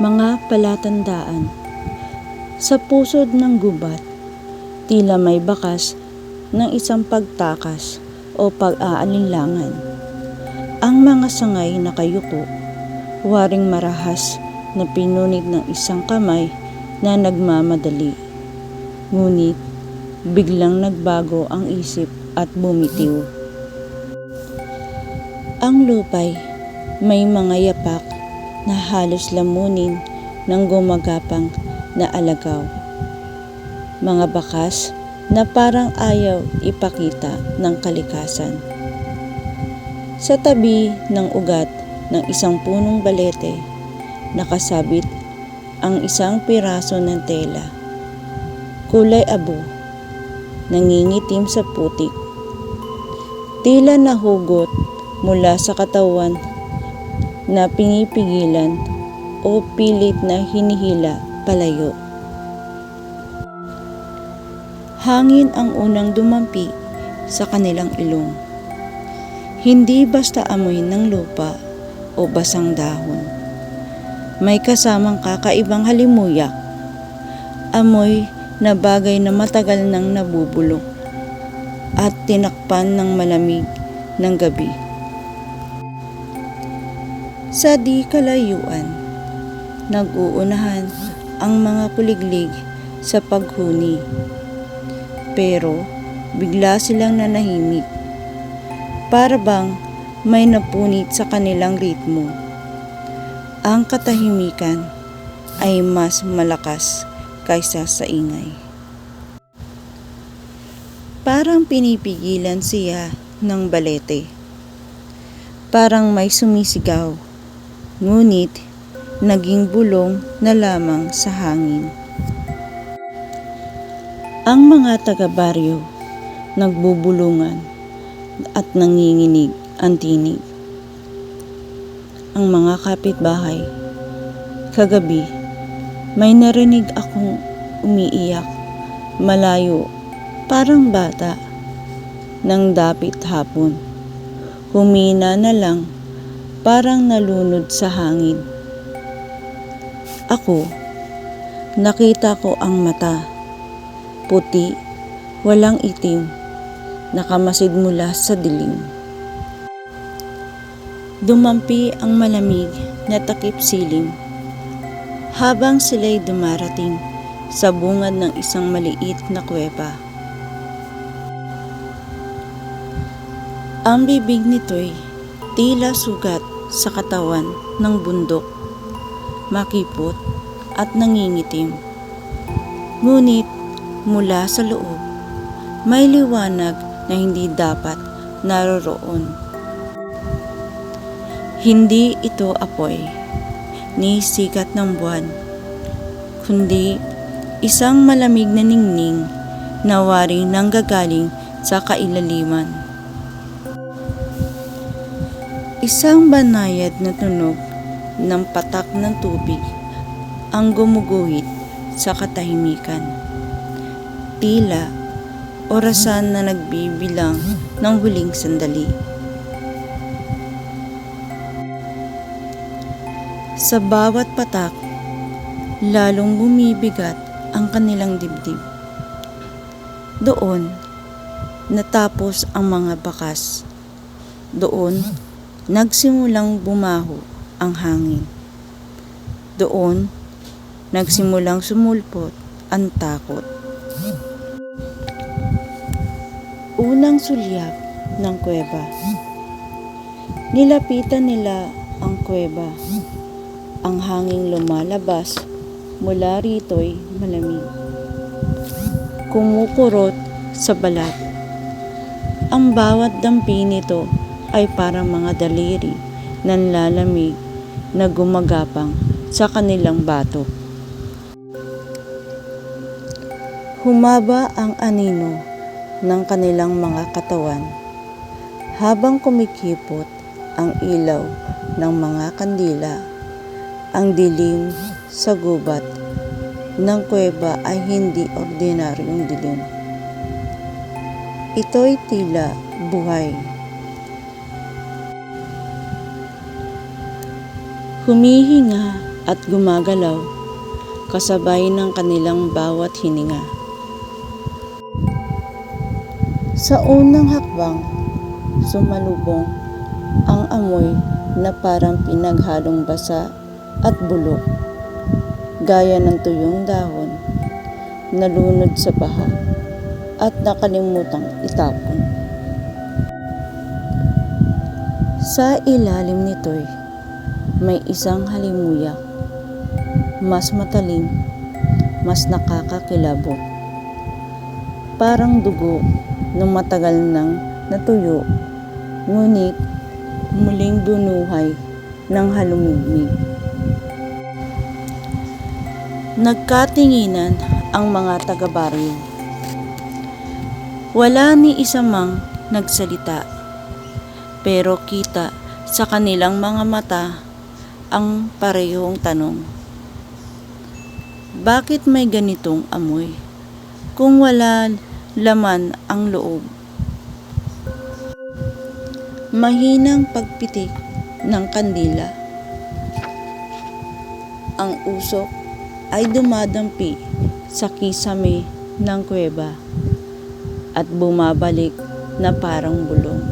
Mga palatandaan Sa pusod ng gubat, tila may bakas ng isang pagtakas o pag-aalinlangan. Ang mga sangay nakayuko, waring marahas na pinunit ng isang kamay na nagmamadali. Ngunit, biglang nagbago ang isip at bumitiw. Ang lupay, may mga yapak na halos lamunin ng gumagapang na alagaw. Mga bakas na parang ayaw ipakita ng kalikasan. Sa tabi ng ugat ng isang punong balete, nakasabit ang isang piraso ng tela. Kulay abo, nangingitim sa putik. Tila nahugot mula sa katawan na pinipigilan o pilit na hinihila palayo. Hangin ang unang dumampi sa kanilang ilong. Hindi basta amoy ng lupa o basang dahon. May kasamang kakaibang halimuyak. Amoy na bagay na matagal nang nabubulok at tinakpan ng malamig ng gabi. Sa di kalayuan, nag-uunahan ang mga kuliglig sa paghuni. Pero bigla silang nanahimik. Para bang may napunit sa kanilang ritmo. Ang katahimikan ay mas malakas kaysa sa ingay. Parang pinipigilan siya ng balete. Parang may sumisigaw ngunit naging bulong na lamang sa hangin. Ang mga taga-baryo nagbubulungan at nanginginig ang tinig. Ang mga kapitbahay, kagabi, may narinig akong umiiyak, malayo, parang bata, nang dapit hapon. Humina na lang parang nalunod sa hangin. Ako, nakita ko ang mata, puti, walang itim, nakamasid mula sa dilim. Dumampi ang malamig na takip silim habang sila'y dumarating sa bungad ng isang maliit na kuweba. Ang bibig nito'y tila sugat sa katawan ng bundok, makipot at nangingitim. Ngunit mula sa loob, may liwanag na hindi dapat naroroon. Hindi ito apoy ni sikat ng buwan, kundi isang malamig na ningning na waring nanggagaling sa kailaliman. Isang banayad na tunog ng patak ng tubig ang gumuguhit sa katahimikan. Tila orasan na nagbibilang ng huling sandali. Sa bawat patak, lalong bumibigat ang kanilang dibdib. Doon, natapos ang mga bakas. Doon, nagsimulang bumaho ang hangin. Doon, nagsimulang sumulpot ang takot. Unang sulyap ng kuweba. Nilapitan nila ang kuweba. Ang hanging lumalabas mula rito'y malamig. Kumukurot sa balat. Ang bawat dampi nito ay parang mga daliri ng lalamig na gumagapang sa kanilang bato. Humaba ang anino ng kanilang mga katawan habang kumikipot ang ilaw ng mga kandila. Ang dilim sa gubat ng kuweba ay hindi ordinaryong dilim. Ito'y tila buhay Humihinga at gumagalaw kasabay ng kanilang bawat hininga. Sa unang hakbang, sumalubong ang amoy na parang pinaghalong basa at bulok, gaya ng tuyong dahon, nalunod sa baha at nakalimutang itapon. Sa ilalim nito'y may isang halimuyak, mas matalim, mas nakakakilabot. Parang dugo ng matagal nang natuyo, ngunit muling bunuhay ng halumigmig. Nagkatinginan ang mga taga-baryo. Wala ni isa mang nagsalita, pero kita sa kanilang mga mata ang parehong tanong. Bakit may ganitong amoy kung wala laman ang loob? Mahinang pagpitik ng kandila. Ang usok ay dumadampi sa kisame ng kuweba at bumabalik na parang bulong.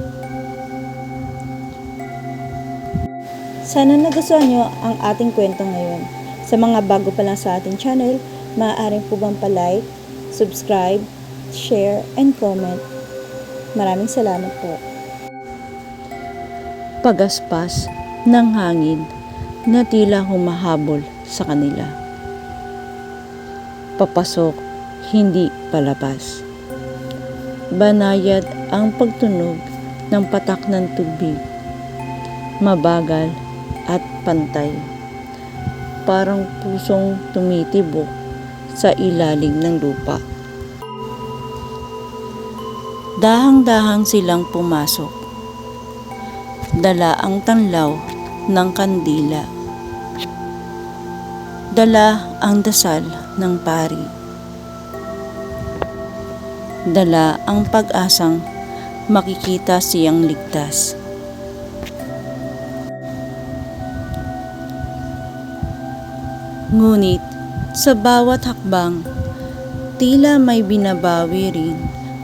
Sana nagustuhan nyo ang ating kwento ngayon. Sa mga bago pa lang sa ating channel, maaaring po bang palike, subscribe, share, and comment. Maraming salamat po. Pagaspas ng hangin na tila humahabol sa kanila. Papasok, hindi palabas. Banayad ang pagtunog ng patak ng tubig. Mabagal at pantay. Parang pusong tumitibok sa ilalim ng lupa. Dahang-dahang silang pumasok. Dala ang tanlaw ng kandila. Dala ang dasal ng pari. Dala ang pag-asang makikita siyang ligtas. Ngunit sa bawat hakbang, tila may binabawi rin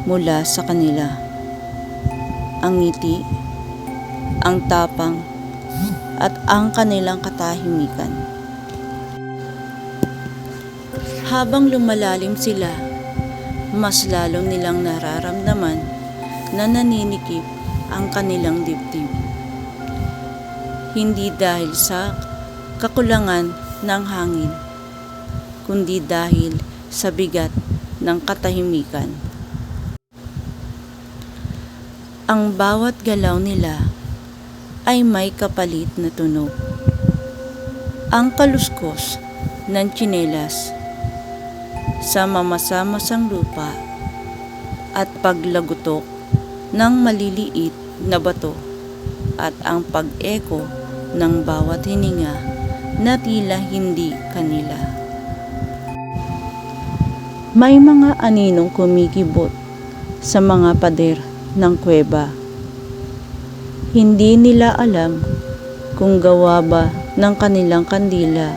mula sa kanila. Ang ngiti, ang tapang, at ang kanilang katahimikan. Habang lumalalim sila, mas lalo nilang nararamdaman na naninikip ang kanilang dibdib. Hindi dahil sa kakulangan ng hangin, kundi dahil sa bigat ng katahimikan. Ang bawat galaw nila ay may kapalit na tunog. Ang kaluskos ng tsinelas sa mamasamasang lupa at paglagutok ng maliliit na bato at ang pag-eko ng bawat hininga na tila hindi kanila. May mga aninong kumikibot sa mga pader ng kuweba. Hindi nila alam kung gawa ba ng kanilang kandila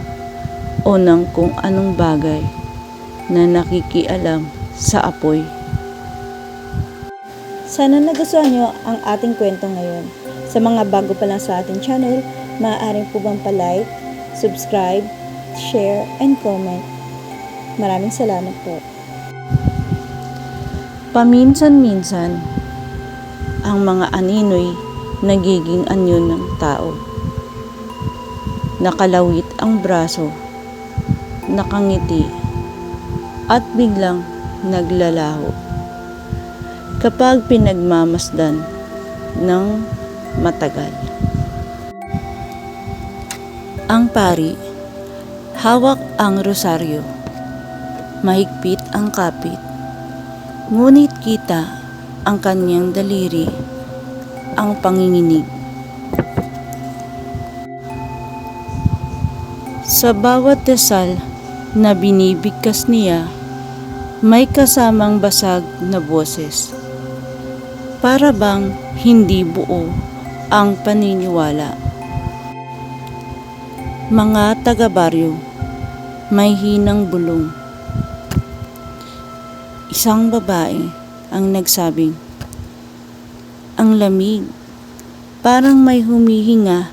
o ng kung anong bagay na nakikialam sa apoy. Sana nagustuhan nyo ang ating kwento ngayon. Sa mga bago pa lang sa ating channel, maaaring po bang palike, subscribe, share, and comment. Maraming salamat po. Paminsan-minsan, ang mga aninoy nagiging anyo ng tao. Nakalawit ang braso, nakangiti, at biglang naglalaho. Kapag pinagmamasdan ng matagal. Ang pari, hawak ang rosaryo. Mahigpit ang kapit. Ngunit kita ang kanyang daliri, ang panginginig. Sa bawat dasal na binibigkas niya, may kasamang basag na boses. Para bang hindi buo ang paniniwala. Mga taga-baryo, may hinang bulong. Isang babae ang nagsabing, Ang lamig, parang may humihinga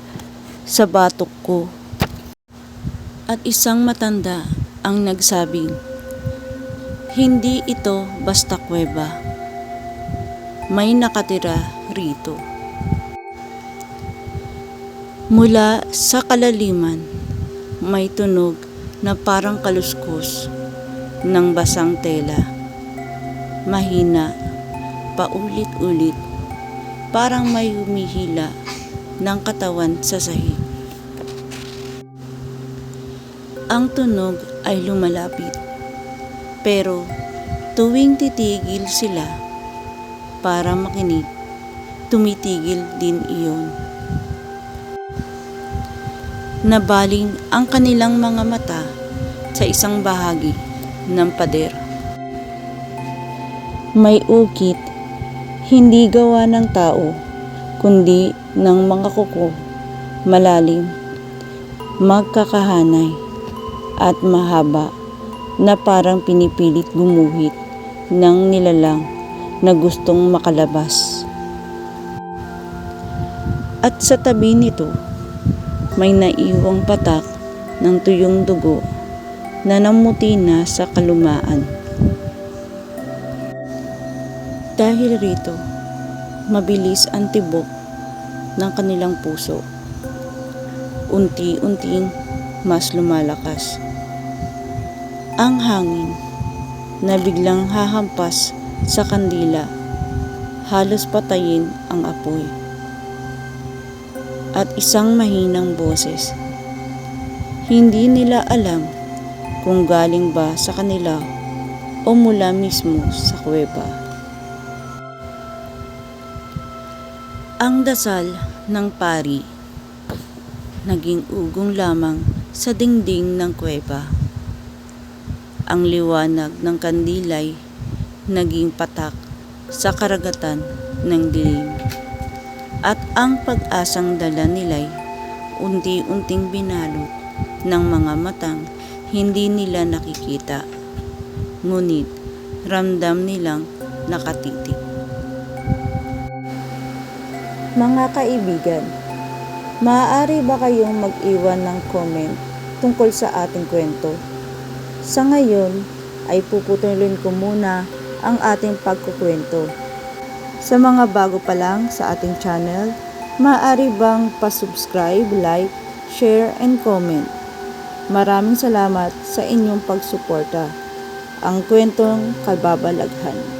sa batok ko. At isang matanda ang nagsabing, Hindi ito basta kuweba. May nakatira rito. Mula sa kalaliman, may tunog na parang kaluskos ng basang tela. Mahina, paulit-ulit, parang may humihila ng katawan sa sahig. Ang tunog ay lumalapit, pero tuwing titigil sila para makinig, tumitigil din iyon. Nabaling ang kanilang mga mata sa isang bahagi ng pader. May ukit, hindi gawa ng tao, kundi ng mga kuko, malalim, magkakahanay, at mahaba na parang pinipilit gumuhit ng nilalang na gustong makalabas. At sa tabi nito, may naiwang patak ng tuyong dugo na namuti na sa kalumaan. Dahil rito, mabilis ang tibok ng kanilang puso. Unti-unting mas lumalakas. Ang hangin na biglang hahampas sa kandila, halos patayin ang apoy at isang mahinang boses. Hindi nila alam kung galing ba sa kanila o mula mismo sa kuweba. Ang dasal ng pari naging ugong lamang sa dingding ng kuweba. Ang liwanag ng kandilay naging patak sa karagatan ng dilim at ang pag-asang dala nila'y unti-unting binalot ng mga matang hindi nila nakikita. Ngunit ramdam nilang nakatitig. Mga kaibigan, maaari ba kayong mag-iwan ng comment tungkol sa ating kwento? Sa ngayon ay puputulin ko muna ang ating pagkukwento. Sa mga bago pa lang sa ating channel, maaari bang pasubscribe, like, share, and comment. Maraming salamat sa inyong pagsuporta. Ang kwentong kababalaghan.